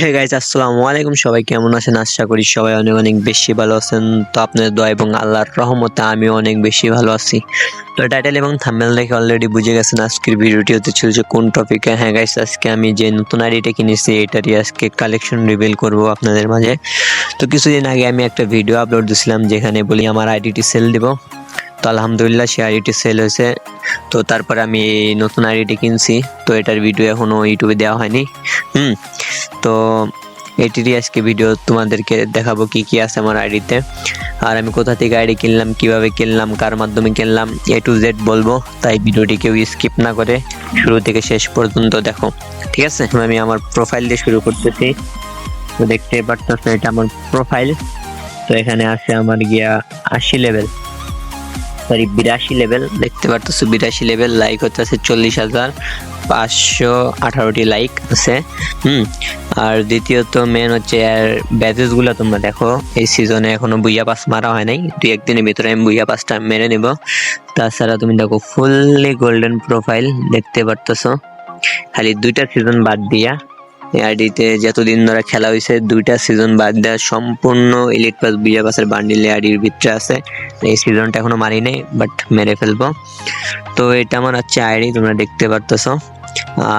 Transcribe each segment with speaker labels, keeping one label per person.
Speaker 1: Hey guys আসসালামু আলাইকুম। সবাই কেমন আছেন? আশা করি সবাই অনেক অনেক বেশি ভালো আছেন। তো আপনাদের দোয়া এবং আল্লাহর রহমতে আমি অনেক বেশি ভালো আছি। তো টাইটেল এবং থাম্বনেল দেখে অলরেডি বুঝে গেছেন আজকের ভিডিওটি হতে চলছে কোন টপিকে হ্যাঁ গাইজ আজকে আমি যে নতুন আইডিটা কিনেছি, এটারই আজকে কালেকশন রিভিল করব আপনাদের মাঝে। তো কিছুদিন আগে আমি একটা ভিডিও আপলোড দিয়েছিলাম যেখানে বলি আমার আইডিটি সেল দিব। তো আলহামদুলিল্লাহ সেই আইডিটি সেল হয়েছে। তো তারপর আমি এই নতুন আইডিটি কিনছি। তো এটার ভিডিও এখনও ইউটিউবে দেওয়া হয়নি। হুম, তো এটিরই আজকে ভিডিও তোমাদেরকে দেখাবো কি কি আছে আমার আইডিতে আর আমি কোথা থেকে আইডি কিনলাম, কীভাবে কিনলাম, কার মাধ্যমে কিনলাম এ টু জেড বলব। তাই ভিডিওটি কেউ স্কিপ না করে, শুরু থেকে শেষ পর্যন্ত দেখো। ঠিক আছে? আমি আমার প্রোফাইল দিয়ে শুরু করতেছি। তো দেখতে পারতেছো, এটা আমার প্রোফাইল তো এখানে আছে আমার গিয়া আশি লেভেল সরি বিরাশি লেভেল দেখতে পারতেছো, বিরাশি লেভেল লাইক হচ্ছে আছে চল্লিশ হাজার, পাঁচশো আঠারোটি লাইক আছে, হুম। আর দ্বিতীয়ত মেন হচ্ছে আর ব্যাচেসগুলো তোমরা দেখো, এই সিজনে এখনও বুইয়া পাস মারা হয় নাই, দুই একদিনের ভিতরে আমি বুইয়া পাসটা মেরে নিব। তাছাড়া তুমি দেখো ফুললি গোল্ডেন প্রোফাইল দেখতে পারতেছো। খালি দুইটা সিজন বাদ দিয়া আইডিতে যতদিন ধরে খেলা হয়েছে দুইটা সিজন বাদ দেওয়া সম্পূর্ণ ইলিট পাস বুইয়া পাসের বান্ডিলে আইডির ভিতরে আছে। এই সিজনটা এখনও মারি নাই বাট মেরে ফেলব। তো এটা আমার হচ্ছে আইডি তোমরা দেখতে পারতেছো।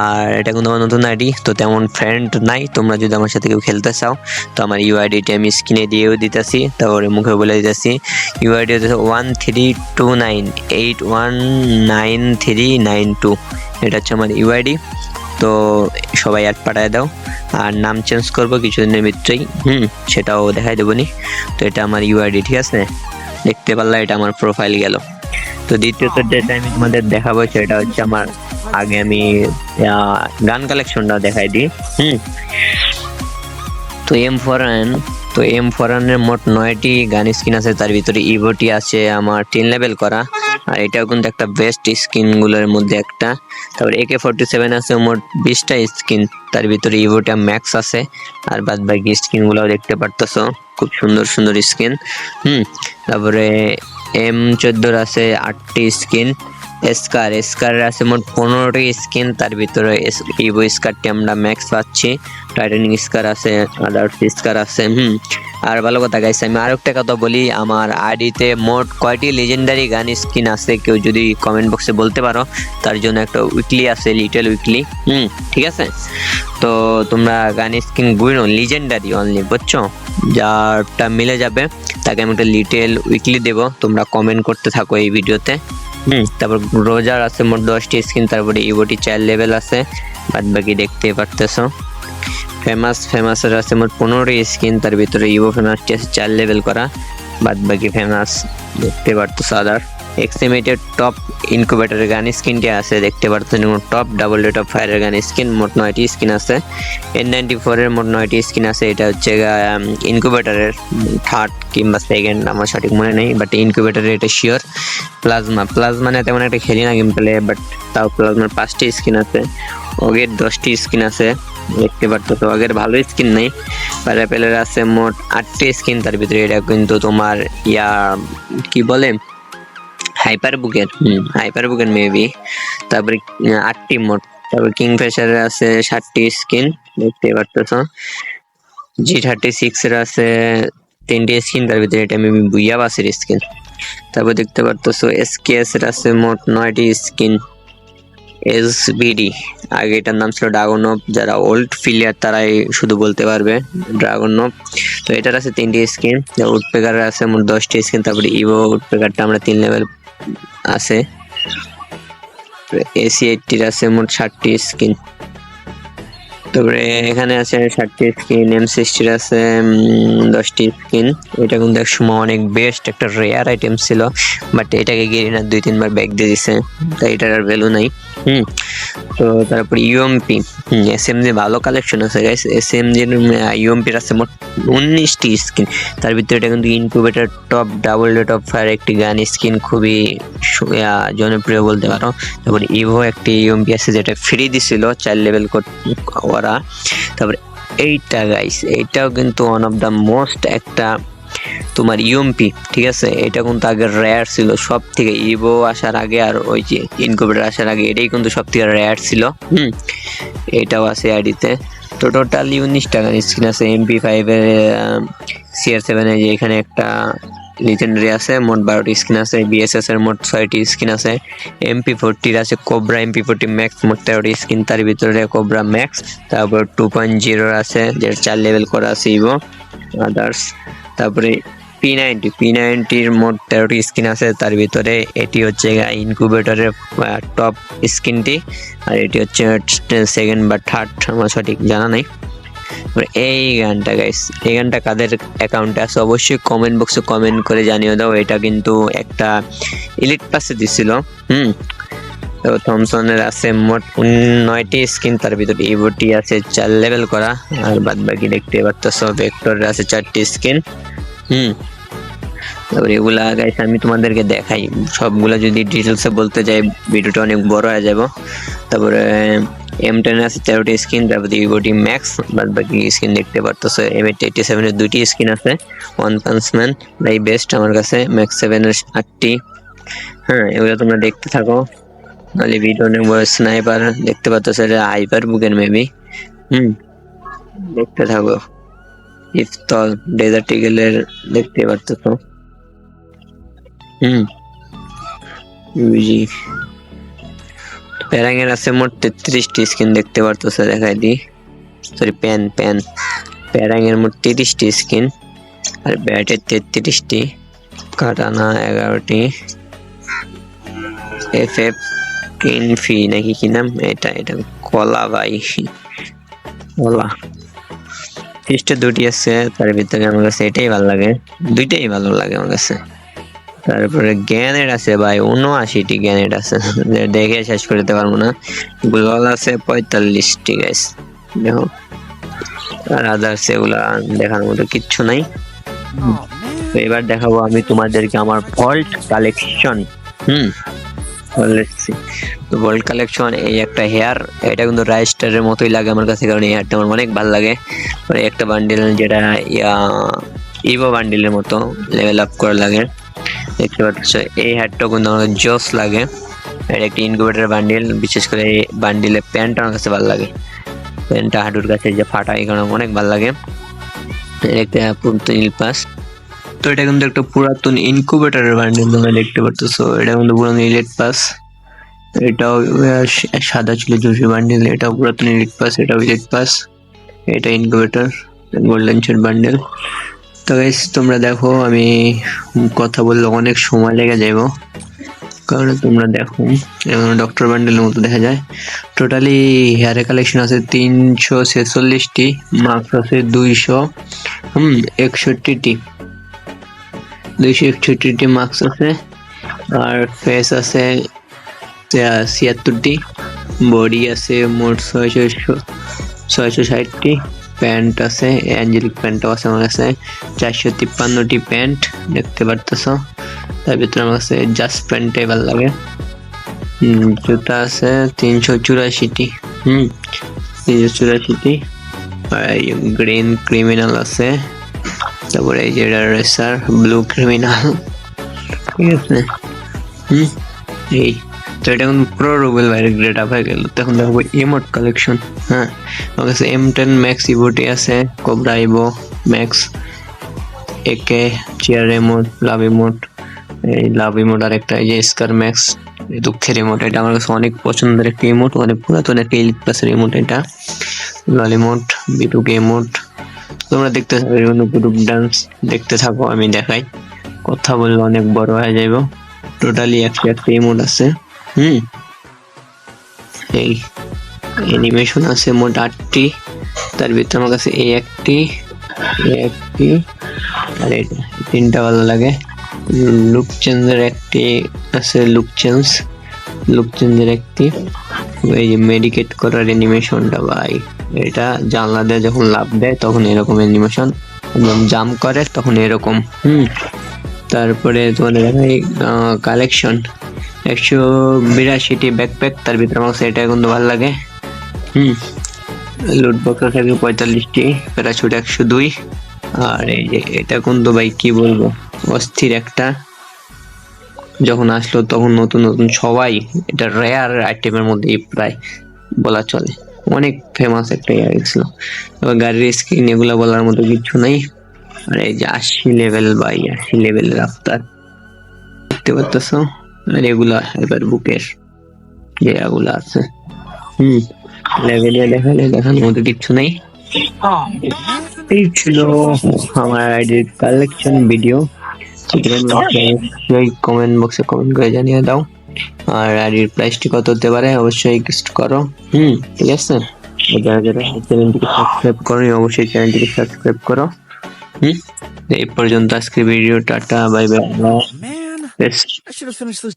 Speaker 1: আর এটা কিন্তু আমার নতুন আইডি তো তেমন ফ্রেন্ড নাই। তোমরা যদি আমার সাথে কেউ খেলতে চাও, তো আমার ইউ ইউআইডিটি আমি স্ক্রিনে দিয়েও দিতেছি, তারপরে মুখে বলে দিতেছি। ইউআইডি হচ্ছে one three two nine eight one nine three nine two এটা হচ্ছে আমার ইউ ইউআইডি তো সবাই অ্যাড পাঠায় দাও। আর নাম চেঞ্জ করব কিছুদিনের ভিতরেই। হুম সেটাও দেখাই দেবো নি। তো এটা আমার ইউআইডি ঠিক আছে? দেখতে পারলে এটা আমার প্রোফাইল গেল। তো দ্বিতীয়ত যেটা আমি তোমাদের দেখাবো সেটা হচ্ছে আমার আগে আমি গান কালেকশনটা দেখাই দিই। হুম। তো এম ফরান তো এম ফরানের মোট নয়টি গান স্কিন আছে। তার ভিতরে ইভোটি আছে আমার টেন লেভেল করা। আর এটাও কিন্তু একটা বেস্ট স্কিনগুলোর মধ্যে একটা। তারপর কে ফোরটি সেভেন আছে, মোট বিশটা স্কিন তার ভিতরে ইভোটা ম্যাক্স আছে, আর বাদ বাকি স্কিনগুলোও দেখতে পারতেছো। খুব সুন্দর সুন্দর স্কিন হুম, তারপরে এম চোদ্দোর আছে আটটি স্কিন স্কার স্কার আছে মোট পনেরোটি স্কিন তার ভিতরে ইভো স্কারটি আমরা ম্যাক্স পাচ্ছি। টাইটানিক স্কার আছে আদার্স স্কার আছে, হুম। আর ভালো কথা গাইছে আমি আরও একটা কথা বলি, আমার আইডিতে মোট কয়টি লিজেন্ডারি গান স্কিন আছে, কেউ যদি কমেন্ট বক্সে বলতে পারো, তার জন্য একটা উইকলি আছে লিটল উইকলি হুম, ঠিক আছে? তো তোমরা গান স্কিন গুইনো লিজেন্ডারি অনলি বুঝছ? যারটা মিলে যাবে, তাকে আমি একটা লিটেল উইকলি দেব, তোমরা কমেন্ট করতে থাকো এই ভিডিওতে হুম, তারপর রোজার আছে মোট দশটি স্কিন, তারপরে ইভোটি চার লেভেল আছে বাদ বাকি দেখতে পারতেছো। ফেমাস, ফেমাসের আছে মোট পনেরোটি স্কিন, তার ভিতরে ইভো ফেমাসটি আছে চার লেভেল করা বাদ বাকি ফেমাস দেখতে পারতো আদার এক্সিমেটেড টপ ইনকুবেটরের গান স্কিনটি আছে, দেখতে পারতেন টপ ডাবল রেট অফ ফায়ারের গান স্কিন মোট নয়টি স্কিন আছে। এন নাইনটি ফোরের মোট নয়টি স্কিন আছে, এটা হচ্ছে ইনকুবেটরের থার্ড কিংবা সেকেন্ড আমার সঠিক মনে নেই বাট ইনকুবেটরের এটা শিওর প্লাজমা প্লাজমা না তেমন একটা খেলি না গেম প্লে বাট তাও প্লাজমার পাঁচটি স্কিন আছে। ওগের দশটি স্কিন আছে, দেখতে পারতো আগের ভালো স্কিন নেই প্যারাপেলের আছে মোট আটটি স্কিন তার ভিতরে এটা কিন্তু তোমার ইয়া, কি বলে? হাইপার বুকের হুম। হাইপার বুকের মেবি তারপরে আটটি মোট তারপর কিংফিশারের আছে ষাটটি স্কিন দেখতে পারতেছো। জি থার্টি সিক্স এর আছে তিনটি স্কিন তার ভিতরে এটা মেবি বুইয়া বাসের স্কিন তারপর দেখতে পারতেছো এসকেএস এর আছে মোট নয়টি স্কিন এসবিডি আগে এটার নাম ছিল ড্রাগনপ যারা ওল্ড ফিলিয়ার তারাই শুধু বলতে পারবে ড্রাগনপ তো এটার আছে তিনটি স্কিন উডপেকারের আছে মোট দশটি স্কিন তারপরে ইভো উডপেকারটা আমরা তিন লেভেল আছে। এসি এইটটির আছে মোট ষাটটি স্কিন তারপরে এখানে আছে ষাটটি স্কিন এম সিক্সটির আছে দশটি স্কিন এটা কিন্তু এক সময় অনেক বেস্ট একটা রেয়ার আইটেম ছিল বাট এটাকে গেরিনার দুই তিনবার ব্যাগ দিয়ে দিছে, তাই এটার আর ভ্যালু নাই। হুম, তো তারপর ইউএমপি এস এম জি ভালো কালেকশন আছে গাইস এস এম জির ইউএমপির আছে মোট উনিশটি স্কিন তার ভিতরে এটা কিন্তু incubator top double day top fire একটি গান স্কিন খুবই জনপ্রিয় বলতে পারো। তারপর ইভো একটি ইউএমপি আছে, যেটা ফ্রি দিছিল, চার লেভেল ওরা তারপর এইটা গাইস এইটাও কিন্তু ওয়ান অফ দ্য মোস্ট একটা তোমার ইউএমপি ঠিক আছে? এটা কিন্তু আগে রেয়ার ছিল সব থেকে ইভো আসার আগে আর ওই যে ইনকুবেটার আসার আগে, এটাই কিন্তু সব থেকে রেয়ার ছিল, হুম? এটাও আছে আইডিতে তো। টোটালি উনিশ টাকার স্কিন আছে এমপি ফাইভের সিআর সেভেনের যে এখানে একটা লিজেন্ডারি আছে, মোট বারোটি স্কিন আছে বিএসএস এর মোট ছয়টি স্কিন আছে এমপি ফোরটির আছে কোবরা এমপি ফোরটি ম্যাক্স মোট তেরোটি স্কিন তার ভিতরে কোবরা ম্যাক্স তারপর টু পয়েন্ট জিরোর আছে, যেটা চার লেভেল করা আছে ইভো আদার্স তারপরে পি নাইনটি পি নাইনটির মোট তেরোটি স্কিন আছে, তার ভিতরে এটি হচ্ছে ইনকিউবেটরের টপ স্কিনটি আর এটি হচ্ছে সেকেন্ড বা থার্ড আমার সঠিক জানা নেই। এই গানটা গাইস এই গানটা কাদের অ্যাকাউন্টে আছে অবশ্যই কমেন্ট বক্সে কমেন্ট করে জানিয়ে দাও, এটা কিন্তু একটা ইলিট পাসে দিছিল, হুম? তো থমসনের আছে মোট নয়টি স্কিন তার ভিতরে ইভোটি আছে, চার লেভেল করা, আর বাদ বাকি দেখতে পাচ্ছ ভেক্টরের আছে চারটি স্কিন হুম? তারপরে এগুলা গাইস আমি তোমাদেরকে দেখাই, সবগুলা যদি ডিটেলসে বলতে যাই, ভিডিওটা অনেক বড় হয়ে যাব, তারপরে এম টেন আছে, তেরোটি স্কিন তারপরে ইভোটি ম্যাক্স বাদ বাকি স্কিন দেখতে পারতেছো এম এইট এইটি সেভেনের দুইটি স্কিন আছে ওয়ান পাঞ্চ ম্যান এই বেস্ট আমার কাছে ম্যাক্স সেভেনের আটটি। হ্যাঁ এগুলো তোমরা দেখতে থাকো, নাহলে ভিডিও বড় স্নাইপার দেখতে পাচ্ছ এটা হাইপার বুকের মেবি হুম, দেখতে থাকো। ইফতল ডেজার্ট ইগেলের দেখতে পারতেছ। হুম প্যারাঙের আছে মোট তেত্রিশটি স্কিন দেখতে পারতেছ, দেখাই দি। সরি প্যান প্যান প্যারাঙের মোট তিরিশটি স্কিন, আর ব্যাটের তেত্রিশটি, কাটানা এগারোটি। এফ এফ কিনফি নাকি কি নাম? এটা এটা কলা ভাই। কলা। ফিস্টে দুটি আছে, তার ভিতরে আমার কাছে এটাই ভালো লাগে। দুইটাই ভালো লাগে আমার কাছে। তারপরে গ্যানেট আছে ভাই উনআশিটি গ্যানেট আছে। দেখে শেষ করে দিতে পারব না। গ্লোয়াল আছে পঁয়তাল্লিশটি গাইস দেখো। আর আদার্স এগুলা দেখার মতো কিচ্ছু নাই। তো এবার দেখাবো আমি তোমাদেরকে আমার ভল্ট কালেকশন হুম? তো ভল্ট কালেকশন এই একটা হেয়ার এটা কিন্তু রাইস্টারের মতোই লাগে আমার কাছে কারণ এই হেয়ারটা আমার অনেক ভালো লাগে। এই একটা বান্ডিল যেটা ইয়া ইভো বান্ডিলের মতো লেভেল আপ করা লাগে। দেখতে পাচ্ছ, এই হেয়ারটা কিন্তু আমাদের জোস লাগে। এটা একটা ইনকিউবেটর বান্ডিল বিশেষ করে এই বান্ডিলের প্যান্টটা আমার কাছে ভালো লাগে। প্যান্টটা হাঁটুর কাছে যে ফাটা, এই কারণে অনেক ভালো লাগে। একটা পুরাতন নীল পাস। তো এটা কিন্তু একটা পুরাতন ইনকিউবেটরের বান্ডিল তোমরা দেখতে পারতেছো। এটা কিন্তু পুরাতন ইলেট পাস। এটাও সাদা ছিল জুসি বান্ডিল এটাও পুরাতন ইলেট পাস, এটাও ইলেট পাস। এটা ইনকিউবেটর গোল্ডেন শেড বান্ডেল তো গাইস তোমরা দেখো, আমি কথা বললে অনেক সময় লেগে যাইব কারণ তোমরা দেখো ডক্টর বান্ডেলের মতো দেখা যায়। টোটালি হেয়ারের কালেকশন আছে তিনশো ছেচল্লিশটি মার্কস আছে দুইশো, হুম, একষট্টিটি। দুইশো একষট্টিটি মার্কস আছে, আর ফেস আছে ছিয়াত্তরটি। বডি আছে মোট ছয়শো ছয়শো ষাটটি। প্যান্ট আছে অ্যাঞ্জেলিক প্যান্টও আছে আমার কাছে। চারশো তিপ্পান্নটি প্যান্ট, দেখতে পারতেছ? তার ভিতরে আমার কাছে জাস্ট প্যান্টটাই ভালো লাগে। জুতা আছে তিনশো চুরাশিটি। হুম, তিনশো চুরাশিটি। গ্রিন ক্রিমিনাল আছে। তারপরে এই যে রেসার ব্লু ক্রিমিনাল। ঠিক আছে? হুম, এই। তো এটা এখন প্রো রুবেল বাইরে গ্রেড আপ হয়ে গেল। তখন দেখব ইমোট কালেকশন হ্যাঁ? আমার কাছে এম টেন ম্যাক্স ইভোটি আছে কোবরা ইভো ম্যাক্স একে চেয়ার রিমোট লাভ ইমোট এই লাভ ইমোট আর একটা এই যে স্কার ম্যাক্স দুঃখের ইমোট এটা আমার কাছে অনেক পছন্দের একটা ইমোট অনেক পুরাতন একটা ইলিট প্লাসের ইমোট এটা। ললিমোট বিটুকে ইমোট তোমরা দেখতে থাকো বিভিন্ন গ্রুপ ডান্স দেখতে থাকো, আমি দেখাই। কথা বললে অনেক বড় হয়ে যাইব। টোটালি একশো একটা ইমোট আছে। হুম। এই অ্যানিমেশন আছে মোট আটটি। তার ভিতরে আমার কাছে এই একটি একটি, আর এটা তিনটা ভালো লাগে। লুক চেঞ্জের একটি আছে লুক চেঞ্জ লুক চেঞ্জের একটি। এই যে মেডিকেট করার অ্যানিমেশনটা ভাই, এটা জানলা দেয় যখন লাভ দেয় তখন এরকম অ্যানিমেশন একদম জাম করে তখন এরকম, হুম। তারপরে তোমাদের দেখাই কালেকশন একশো বিরাশিটি ব্যাকপ্যাক তার ভিতরে আমার এটা কিন্তু ভালো লাগে। হুম লুট বক্স একশো পঁয়তাল্লিশটি, প্যারাশুট একশো দুই। আর এই যে এটা কিন্তু ভাই, কি বলব, অস্থির একটা। যখন আসলো তখন নতুন নতুন সবাই, এটা রেয়ার আইটেমের মধ্যেই প্রায় বলা চলে। অনেক ফেমাস একটা ইয়ে ছিল এবার গাড়ির স্ক্রিন এগুলো বলার মতো কিছু নাই। আর এই যে আশি লেভেল বাই আশি লেভেলের আফতার দেখতে পাচ্ছ আর এগুলা এবার বুকের যে এগুলো আছে। হুম। লেভেলে দেখালে দেখানোর মতো কিছু নেই। এই ছিল আমার আইডির কালেকশন ভিডিও কমেন্ট বক্সে কমেন্ট করে জানিয়ে দাও। আর আইডির প্রাইসটি কত হতে পারে অবশ্যই গেস্ট করো। হুম। ঠিক আছে? যারা যারা চ্যানেলটিকে সাবস্ক্রাইব করো অবশ্যই চ্যানেলটিকে সাবস্ক্রাইব করো। হুম। এই পর্যন্ত আজকে video tata bye bye
Speaker 2: I should have finished this